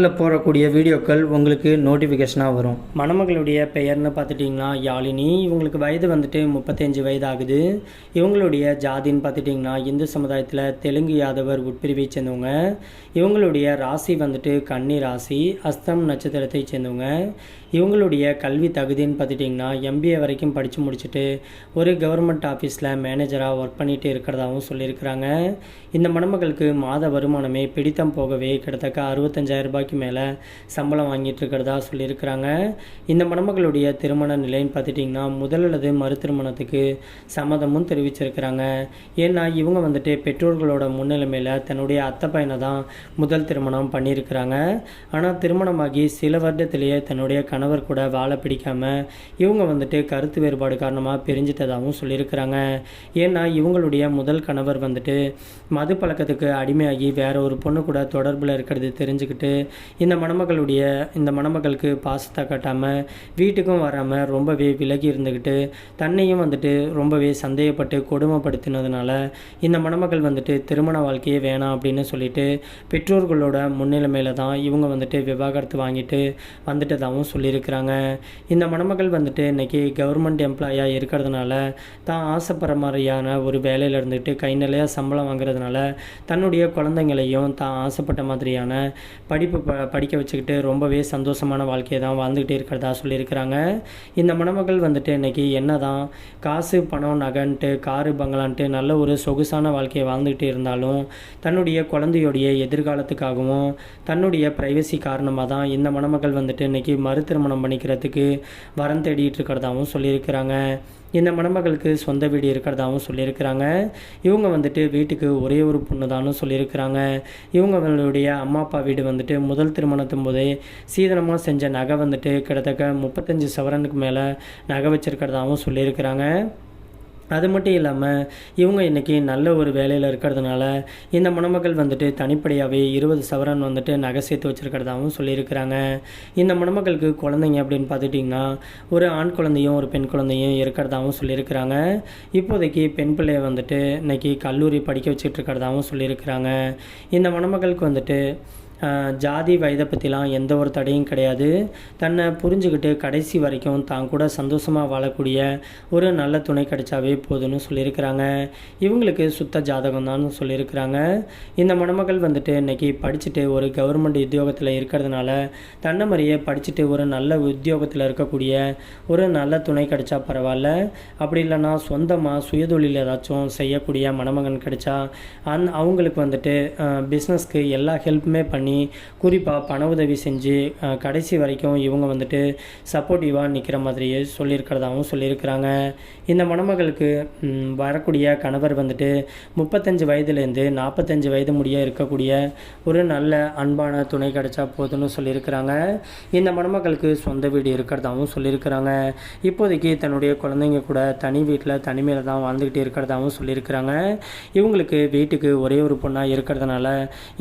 சேனலில் போடக்கூடிய வீடியோக்கள் உங்களுக்கு நோட்டிஃபிகேஷனாக வரும். மணமகளுடைய பெயர்னு பார்த்துட்டிங்கன்னா யாழினி. இவங்களுக்கு வயது வந்துட்டு முப்பத்தஞ்சு வயது ஆகுது இவங்களுடைய ஜாதின்னு பார்த்துட்டிங்கன்னா இந்து சமுதாயத்தில் தெலுங்கு யாதவர் உட்பிரிவை சேர்ந்தவங்க. இவங்களுடைய ராசி வந்துட்டு கன்னி ராசி அஸ்தம் நட்சத்திரத்தை சேர்ந்தவங்க. இவங்களுடைய கல்வி தகுதின்னு பார்த்துட்டிங்கன்னா எம்பிஏ வரைக்கும் படித்து முடிச்சுட்டு ஒரு கவர்மெண்ட் ஆஃபீஸில் மேனேஜராக ஒர்க் பண்ணிட்டு இருக்கிறதாகவும் சொல்லியிருக்கிறாங்க. இந்த மணமகளுக்கு மாத வருமானமே பிடித்தம் போகவே கிட்டத்தக்க அறுபத்தஞ்சாயிரம் ரூபாய்க்கு மேலே சம்பளம் வாங்கிட்டு இருக்கிறதா சொல்லியிருக்கிறாங்க. இந்த மணமகளுடைய திருமண நிலைன்னு பார்த்துட்டிங்கன்னா முதல் அல்லது மறு திருமணத்துக்கு சம்மதமும் தெரிவிச்சிருக்கிறாங்க. ஏன்னா இவங்க வந்துட்டு பெற்றோர்களோட முன்னிலைமையில் தன்னுடைய அத்தை பையனை தான் முதல் திருமணம் பண்ணியிருக்கிறாங்க. ஆனால் திருமணமாகி சில வருடத்திலேயே தன்னுடைய கணவர் கூட வாழ பிடிக்காமல் இவங்க வந்துட்டு கருத்து வேறுபாடு காரணமாக பிரிஞ்சிட்டதாகவும் சொல்லியிருக்கிறாங்க. ஏன்னா இவங்களுடைய முதல் கணவர் வந்துட்டு மது பழக்கத்துக்கு அடிமையாகி வேற ஒரு பொண்ணு கூட தொடர்பில் இருக்கிறது தெரிஞ்சுக்கிட்டு இந்த மணமகளுடைய இந்த மணமகளுக்கு பாசத்தை காட்டாமல் வீட்டுக்கும் வராமல் ரொம்பவே விலகி இருந்துக்கிட்டு தன்னையும் வந்துட்டு ரொம்பவே சந்தேகப்பட்டு கொடுமைப்படுத்தினதுனால இந்த மணமகள் வந்துட்டு திருமண வாழ்க்கையே வேணாம் அப்படின்னு சொல்லிட்டு பெற்றோர்களோட முன்னிலைமையில் தான் இவங்க வந்துட்டு விவாகரத்து வாங்கிட்டு வந்துட்டதாகவும் இருக்கிறாங்க இந்த மணமகள் வந்துட்டு இன்னைக்கு கவர்மெண்ட் எம்ப்ளாயாக இருக்கிறதுனால தான் ஆசைப்படுற மாதிரியான ஒரு வேலையில் இருந்துட்டு கை நிலையாக சம்பளம் வாங்குறதுனால தன்னுடைய குழந்தைங்களையும் தான் ஆசைப்பட்ட மாதிரியான படிப்பு ப படிக்க வச்சுக்கிட்டு ரொம்பவே சந்தோஷமான வாழ்க்கையை தான் வாழ்ந்துக்கிட்டே இருக்கிறதா சொல்லியிருக்கிறாங்க. இந்த மணமகள் வந்துட்டு இன்னைக்கு என்ன தான் காசு பணம் நகன்ட்டு காரு பங்களான்ட்டு நல்ல ஒரு சொகுசான வாழ்க்கையை வாழ்ந்துக்கிட்டு இருந்தாலும் தன்னுடைய குழந்தையுடைய எதிர்காலத்துக்காகவும் தன்னுடைய ப்ரைவசி காரணமாக தான் இந்த மணமகள் வந்துட்டு இன்னைக்கு மறு திருமணம் பண்ணிக்கிறதுக்கு வரம் தேடிட்டு இருக்கிறதாகவும் சொல்லியிருக்கிறாங்க. இந்த மணமகளுக்கு சொந்த வீடு இருக்கிறதாகவும் சொல்லியிருக்கிறாங்க. இவங்க வந்துட்டு வீட்டுக்கு ஒரே ஒரு பொண்ணு தானும் சொல்லியிருக்கிறாங்க. இவங்களுடைய அம்மா அப்பா வீடு வந்துட்டு முதல் திருமணத்தும் போதே சீதனமாக செஞ்ச நகை வந்துட்டு கிட்டத்தட்ட முப்பத்தஞ்சு சவரனுக்கு மேலே நகை வச்சிருக்கிறதாகவும் சொல்லியிருக்கிறாங்க. அது மட்டும் இல்லாமல் இவங்க இன்றைக்கி நல்ல ஒரு வேலையில் இருக்கிறதுனால இந்த மணமகள் வந்துட்டு தனிப்படையாகவே இருபது சவரன் வந்துட்டு நகை சேர்த்து வச்சுருக்கிறதாகவும் சொல்லியிருக்கிறாங்க. இந்த மணமகளுக்கு குழந்தைங்க அப்படின்னு பார்த்துட்டிங்கன்னா ஒரு ஆண் குழந்தையும் ஒரு பெண் குழந்தையும் இருக்கிறதாகவும் சொல்லியிருக்கிறாங்க. இப்போதைக்கு பெண் பிள்ளையை வந்துட்டு இன்றைக்கி கல்லூரி படிக்க வச்சுட்டு இருக்கிறதாகவும் சொல்லியிருக்கிறாங்க. இந்த மணமகளுக்கு வந்துட்டு ஜாதி வயதை பற்றிலாம் எந்த ஒரு தடையும் கிடையாது. தன்னை புரிஞ்சுக்கிட்டு கடைசி வரைக்கும் தான் கூட சந்தோஷமாக வாழக்கூடிய ஒரு நல்ல துணை கிடைச்சாவே போதும்னு சொல்லியிருக்கிறாங்க. இவங்களுக்கு சுத்த ஜாதகம் தான் சொல்லியிருக்கிறாங்க. இந்த மணமகள் வந்துட்டு இன்னைக்கு படிச்சுட்டு ஒரு கவர்மெண்ட் உத்தியோகத்தில் இருக்கிறதுனால தன்னை மாதிரியே படிச்சுட்டு ஒரு நல்ல உத்தியோகத்தில் இருக்கக்கூடிய ஒரு நல்ல துணை கிடைச்சா பரவாயில்ல. அப்படி இல்லைன்னா சொந்தமாக சுயதொழில் ஏதாச்சும் செய்யக்கூடிய மணமகன் கிடைச்சா அந் அவங்களுக்கு வந்துட்டு பிஸ்னஸ்க்கு எல்லா ஹெல்ப்புமே பண்ணி குறிப்பாக பண உதவி செஞ்சு கடைசி வரைக்கும் இவங்க வந்துட்டு சப்போர்ட்டிவாக நிற்கிற மாதிரியே சொல்லியிருக்கிறதாகவும் சொல்லியிருக்கிறாங்க. இந்த மணமகளுக்கு வரக்கூடிய கணவர் வந்துட்டு முப்பத்தஞ்சு வயதுலேருந்து நாற்பத்தஞ்சு வயது முடிய இருக்கக்கூடிய ஒரு நல்ல அன்பான துணை கிடைச்சா போதும்னு சொல்லியிருக்கிறாங்க. இந்த மணமகளுக்கு சொந்த வீடு இருக்கிறதாகவும் சொல்லியிருக்கிறாங்க. இப்போதைக்கு தன்னுடைய குழந்தைங்க கூட தனி வீட்டில் தனிமையில் தான் வாழ்ந்துக்கிட்டு இருக்கிறதாகவும் சொல்லியிருக்கிறாங்க. இவங்களுக்கு வீட்டுக்கு ஒரே ஒரு பொண்ணாக இருக்கிறதுனால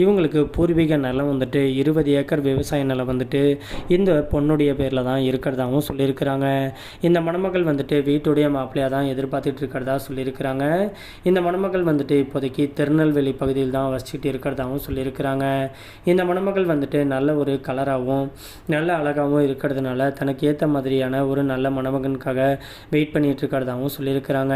இவங்களுக்கு பூர்வீக நல்ல நிலம் வந்துட்டு இருபது ஏக்கர் விவசாய நிலம் வந்துட்டு இந்த பொண்ணுடைய பேரில் தான் இருக்கிறதாகவும் சொல்லியிருக்கிறாங்க. இந்த மணமகள் வந்துட்டு வீட்டுடைய மாப்பிள்ளையாக தான் எதிர்பார்த்துட்டு இருக்கிறதா சொல்லியிருக்கிறாங்க. இந்த மணமகள் வந்துட்டு இப்போதைக்கு திருநெல்வேலி பகுதியில் தான் வசிச்சுட்டு இருக்கிறதாகவும் சொல்லியிருக்கிறாங்க. இந்த மணமகள் வந்துட்டு நல்ல ஒரு கலராகவும் நல்ல அழகாகவும் இருக்கிறதுனால தனக்கு ஏற்ற மாதிரியான ஒரு நல்ல மணமகனுக்காக வெயிட் பண்ணிட்டு இருக்கிறதாகவும் சொல்லியிருக்கிறாங்க.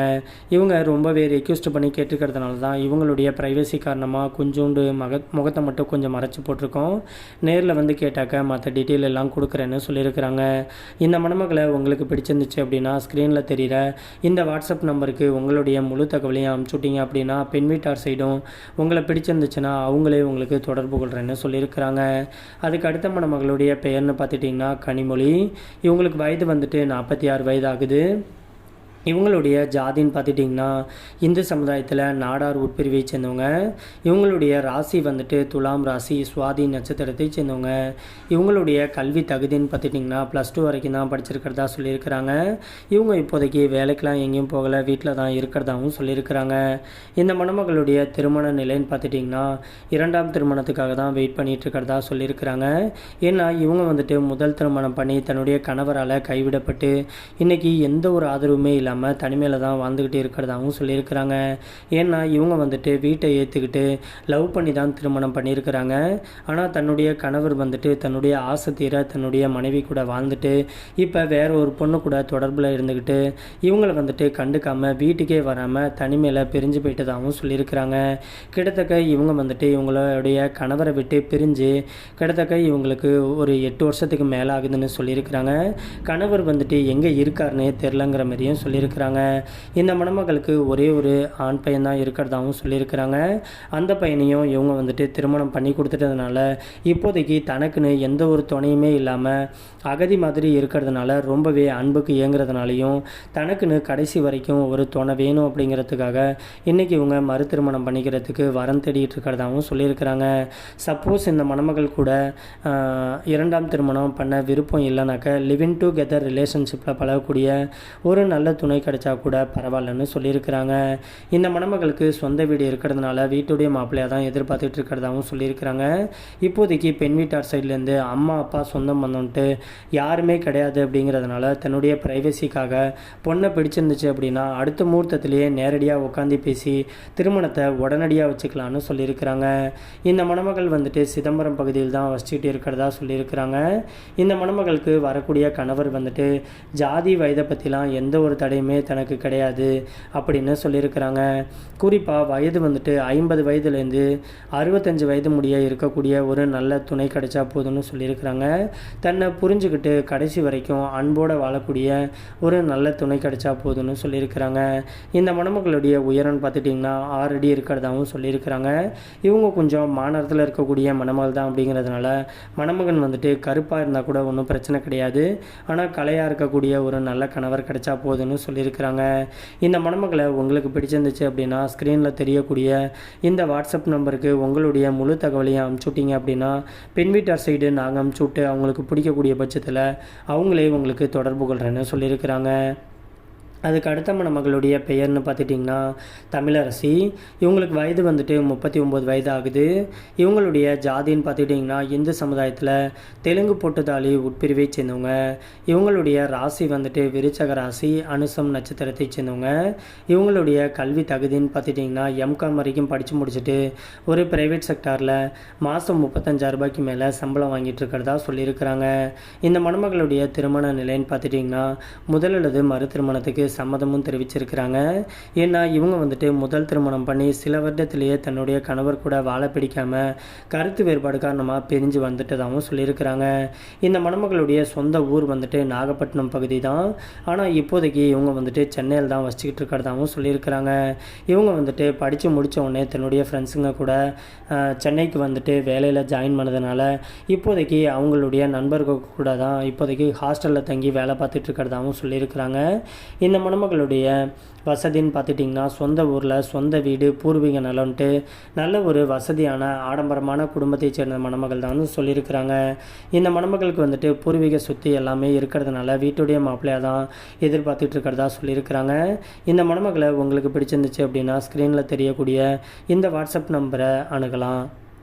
இவங்க ரொம்பவே ரெக்யூஸ்ட் பண்ணி கேட்டுக்கிறதுனால தான் இவங்களுடைய ப்ரைவசி காரணமாக கொஞ்சோண்டு மக முகத்தை மட்டும் கொஞ்சம் மறைச்சி போட்டிருக்கோம். நேரில் வந்து கேட்டாக்க மற்ற டீட்டெயில் எல்லாம் கொடுக்குறேன்னு சொல்லியிருக்கிறாங்க. இந்த மணமகளை உங்களுக்கு பிடிச்சிருந்துச்சு அப்படின்னா ஸ்க்ரீனில் தெரிகிற இந்த வாட்ஸ்அப் நம்பருக்கு உங்களுடைய முழு தகவலையும் அனுப்பிச்சுட்டிங்க அப்படின்னா பெண் வீட்டார் சைடும் உங்களை பிடிச்சிருந்துச்சுன்னா அவங்களே உங்களுக்கு தொடர்பு கொள்கிறேன்னு சொல்லியிருக்கிறாங்க. அதுக்கு அடுத்த மணமகளுடைய பெயர்னு பார்த்துட்டிங்கன்னா கனிமொழி. இவங்களுக்கு வயது வந்துட்டு நாற்பத்தி ஆறு வயது ஆகுது. இவங்களுடைய ஜாதின்னு பார்த்துட்டிங்கன்னா இந்து சமுதாயத்தில் நாடார் உட்பிரிவை சேர்ந்தவங்க இவங்களுடைய ராசி வந்துட்டு துலாம் ராசி சுவாதி நட்சத்திரத்தை சேர்ந்தவங்க இவங்களுடைய கல்வி தகுதின்னு பார்த்துட்டிங்கன்னா ப்ளஸ் டூ வரைக்கும் தான் படிச்சிருக்கிறதா சொல்லியிருக்கிறாங்க. இவங்க இப்போதைக்கு வேலைக்கெலாம் எங்கேயும் போகலை வீட்டில் தான் இருக்கிறதாகவும் சொல்லியிருக்கிறாங்க. இந்த மணமகளுடைய திருமண நிலைன்னு பார்த்துட்டிங்கன்னா இரண்டாம் திருமணத்துக்காக தான் வெயிட் பண்ணிகிட்டு இருக்கிறதா சொல்லியிருக்கிறாங்க. ஏன்னா இவங்க வந்துட்டு முதல் திருமணம் பண்ணி தன்னுடைய கணவரால் கைவிடப்பட்டு இன்றைக்கி எந்த ஒரு ஆதரவுமே இல்லாமல் இல்லாமல் தனிமையில் தான் வாழ்ந்துக்கிட்டு இருக்கிறதாகவும் சொல்லியிருக்கிறாங்க. ஏன்னா இவங்க வந்துட்டு வீட்டை ஏற்றுக்கிட்டு லவ் பண்ணி தான் திருமணம் பண்ணியிருக்கிறாங்க. ஆனால் தன்னுடைய கணவர் வந்துட்டு தன்னுடைய ஆசை தீர தன்னுடைய மனைவி கூட வாழ்ந்துட்டு இப்போ வேற ஒரு பொண்ணு கூட தொடர்பில் இருந்துக்கிட்டு இவங்களை வந்துட்டு கண்டுக்காமல் வீட்டுக்கே வராமல் தனிமையில் பிரிஞ்சு போயிட்டதாகவும் சொல்லியிருக்கிறாங்க. கிட்டத்தக்க இவங்க வந்துட்டு இவங்களுடைய கணவரை விட்டு பிரிஞ்சு கிட்டத்தக்க இவங்களுக்கு ஒரு எட்டு வருஷத்துக்கு மேலே ஆகுதுன்னு சொல்லியிருக்கிறாங்க. கணவர் வந்துட்டு எங்கே இருக்காருன்னே தெரிலங்கிற மாதிரியும் சொல்லி சொல்லியிருக்கிறாங்க. இந்த மணமகளுக்கு ஒரே ஒரு ஆண் பையன் தான் இருக்கிறதாகவும் சொல்லியிருக்கிறாங்க. அந்த பையனையும் இவங்க வந்துட்டு திருமணம் பண்ணி கொடுத்துட்டதுனால இப்போதைக்கு தனக்குன்னு எந்த ஒரு துணையுமே இல்லாமல் அகதி மாதிரி இருக்கிறதுனால ரொம்பவே அன்புக்கு இயங்குறதுனாலையும் தனக்குன்னு கடைசி வரைக்கும் ஒரு துணை வேணும் அப்படிங்கிறதுக்காக இன்றைக்கி இவங்க மறு திருமணம் பண்ணிக்கிறதுக்கு வரம் தேடிட்டு இருக்கிறதாகவும் சொல்லியிருக்கிறாங்க. சப்போஸ் இந்த மணமகள் கூட இரண்டாம் திருமணம் பண்ண விருப்பம் இல்லைனாக்க லிவிங் டுகெதர் ரிலேஷன்ஷிப்பில் பழகக்கூடிய ஒரு நல்ல துணை கிடைச்சா கூட பரவாயில்லன்னு சொல்லியிருக்கிறாங்க. இந்த மணமகளுக்கு சொந்த வீடு இருக்கிறதுனால வீட்டுடைய மாப்பிள்ளையாக தான் எதிர்பார்த்துட்டு இருக்கிறதாகவும் சொல்லியிருக்கிறாங்க. இப்போதைக்கு பெண் வீட்டார் சைட்லேருந்து அம்மா அப்பா சொந்தம் வந்தோன்ட்டு யாருமே கிடையாது அப்படிங்கிறதுனால தன்னுடைய ப்ரைவசிக்காக பொண்ணை பிடிச்சிருந்துச்சு அப்படின்னா அடுத்த முகூர்த்தத்திலேயே நேரடியாக உட்காந்து பேசி திருமணத்தை உடனடியாக வச்சுக்கலான்னு சொல்லியிருக்கிறாங்க. இந்த மணமகள் வந்துட்டு சிதம்பரம் பகுதியில் தான் வசிச்சுட்டு இருக்கிறதா சொல்லியிருக்கிறாங்க. இந்த மணமகளுக்கு வரக்கூடிய கணவர் வந்துட்டு ஜாதி வயதை பற்றிலாம் எந்த ஒரு தடையும் தனக்கு கிடையாது அப்படின்னு சொல்லியிருக்கிறாங்க. குறிப்பாக வயது வந்துட்டு ஐம்பது வயதுலேருந்து அறுபத்தஞ்சு வயது முடிய இருக்கக்கூடிய ஒரு நல்ல துணை கிடைச்சா போதும்னு சொல்லியிருக்கிறாங்க. தன்னை புரிஞ்சுக்கிட்டு கடைசி வரைக்கும் அன்போடு வாழக்கூடிய ஒரு நல்ல துணை கிடைச்சா போதும்னு சொல்லியிருக்கிறாங்க. இந்த மணமகளுடைய உயரம்னு பார்த்துட்டிங்கன்னா ஆறு அடி இருக்கிறதாகவும் சொல்லியிருக்கிறாங்க. இவங்க கொஞ்சம் மாநகரத்தில் இருக்கக்கூடிய மணமகள் தான் அப்படிங்கிறதுனால மணமகன் வந்துட்டு கருப்பாக இருந்தால் கூட ஒன்றும் பிரச்சனை கிடையாது. ஆனால் கலையாக இருக்கக்கூடிய ஒரு நல்ல கணவர் கிடைச்சா போதும்னு சொல்லியிருக்கிறாங்க. இந்த மணமகளை உங்களுக்கு பிடிச்சிருந்துச்சு அப்படின்னா ஸ்க்ரீனில் தெரியக்கூடிய இந்த வாட்ஸ்அப் நம்பருக்கு உங்களுடைய முழு தகவலையும் அனுப்பிச்சுட்டிங்க அப்படின்னா பெண் வீட்டார் சைடு நாங்கள் அனுப்பிச்சுட்டு அவங்களுக்கு பிடிக்கக்கூடிய பட்சத்தில் அவங்களே உங்களுக்கு தொடர்பு கொள்கிறேன்னு சொல்லியிருக்கிறாங்க. அதுக்கு அடுத்த மணமகளுடைய பெயர்னு பார்த்துட்டிங்கன்னா தமிழரசி. இவங்களுக்கு வயது வந்துட்டு முப்பத்தி ஒம்பது வயது ஆகுது இவங்களுடைய ஜாதின்னு பார்த்துக்கிட்டிங்கன்னா இந்து சமுதாயத்தில் தெலுங்கு பொட்டுதாளி உட்பிரிவை சேர்ந்தவங்க. இவங்களுடைய ராசி வந்துட்டு விருச்சக ராசி அனுசம் நட்சத்திரத்தை சேர்ந்தவங்க. இவங்களுடைய கல்வி தகுதின்னு பார்த்துட்டிங்கன்னா எம்காம் வரைக்கும் படித்து முடிச்சுட்டு ஒரு ப்ரைவேட் செக்டாரில் மாதம் முப்பத்தஞ்சாயிரம் ரூபாய்க்கு மேலே சம்பளம் வாங்கிட்டு இருக்கிறதா சொல்லியிருக்கிறாங்க. இந்த மணமகளுடைய திருமண நிலைன்னு பார்த்துட்டிங்கன்னா முதல் அல்லது மறு திருமணத்துக்கு சம்மதமும் தெரிவிச்சிருக்கிறாங்க. ஏன்னா இவங்க வந்துட்டு முதல் திருமணம் பண்ணி சில வருடத்திலேயே தன்னுடைய கணவர் கூட வாழ பிடிக்காமல் கருத்து வேறுபாடு காரணமாக பிரிஞ்சு வந்துட்டதாகவும் சொல்லியிருக்கிறாங்க. இந்த மணமகளுடைய சொந்த ஊர் வந்துட்டு நாகப்பட்டினம் பகுதி தான். ஆனால் இப்போதைக்கு இவங்க வந்துட்டு சென்னையில் தான் வச்சுக்கிட்டு இருக்கிறதாகவும் சொல்லியிருக்கிறாங்க. இவங்க வந்துட்டு படித்து முடித்த உடனே தன்னுடைய ஃப்ரெண்ட்ஸுங்க கூட சென்னைக்கு வந்துட்டு வேலையில் ஜாயின் பண்ணதுனால இப்போதைக்கு அவங்களுடைய நண்பர்கள் கூட தான் இப்போதைக்கு ஹாஸ்டலில் தங்கி வேலை பார்த்துட்டு இருக்கிறதாகவும் சொல்லியிருக்கிறாங்க. இந்த மணமகளுடைய வசதின்னு பார்த்துட்டிங்கன்னா சொந்த ஊரில் சொந்த வீடு பூர்வீக நலன்ட்டு நல்ல ஒரு வசதியான ஆடம்பரமான குடும்பத்தைச் சேர்ந்த மணமகள் தான் சொல்லியிருக்கிறாங்க. இந்த மணமகளுக்கு வந்துட்டு பூர்வீக சொத்து எல்லாமே இருக்கிறதுனால வீட்டுடைய மாப்பிள்ளையாக தான் எதிர்பார்த்துட்டு இருக்கிறதா சொல்லியிருக்கிறாங்க. இந்த மணமகளை உங்களுக்கு பிடிச்சிருந்துச்சு அப்படின்னா ஸ்க்ரீனில் தெரியக்கூடிய இந்த வாட்ஸ்அப் நம்பரை அணுகலாம்.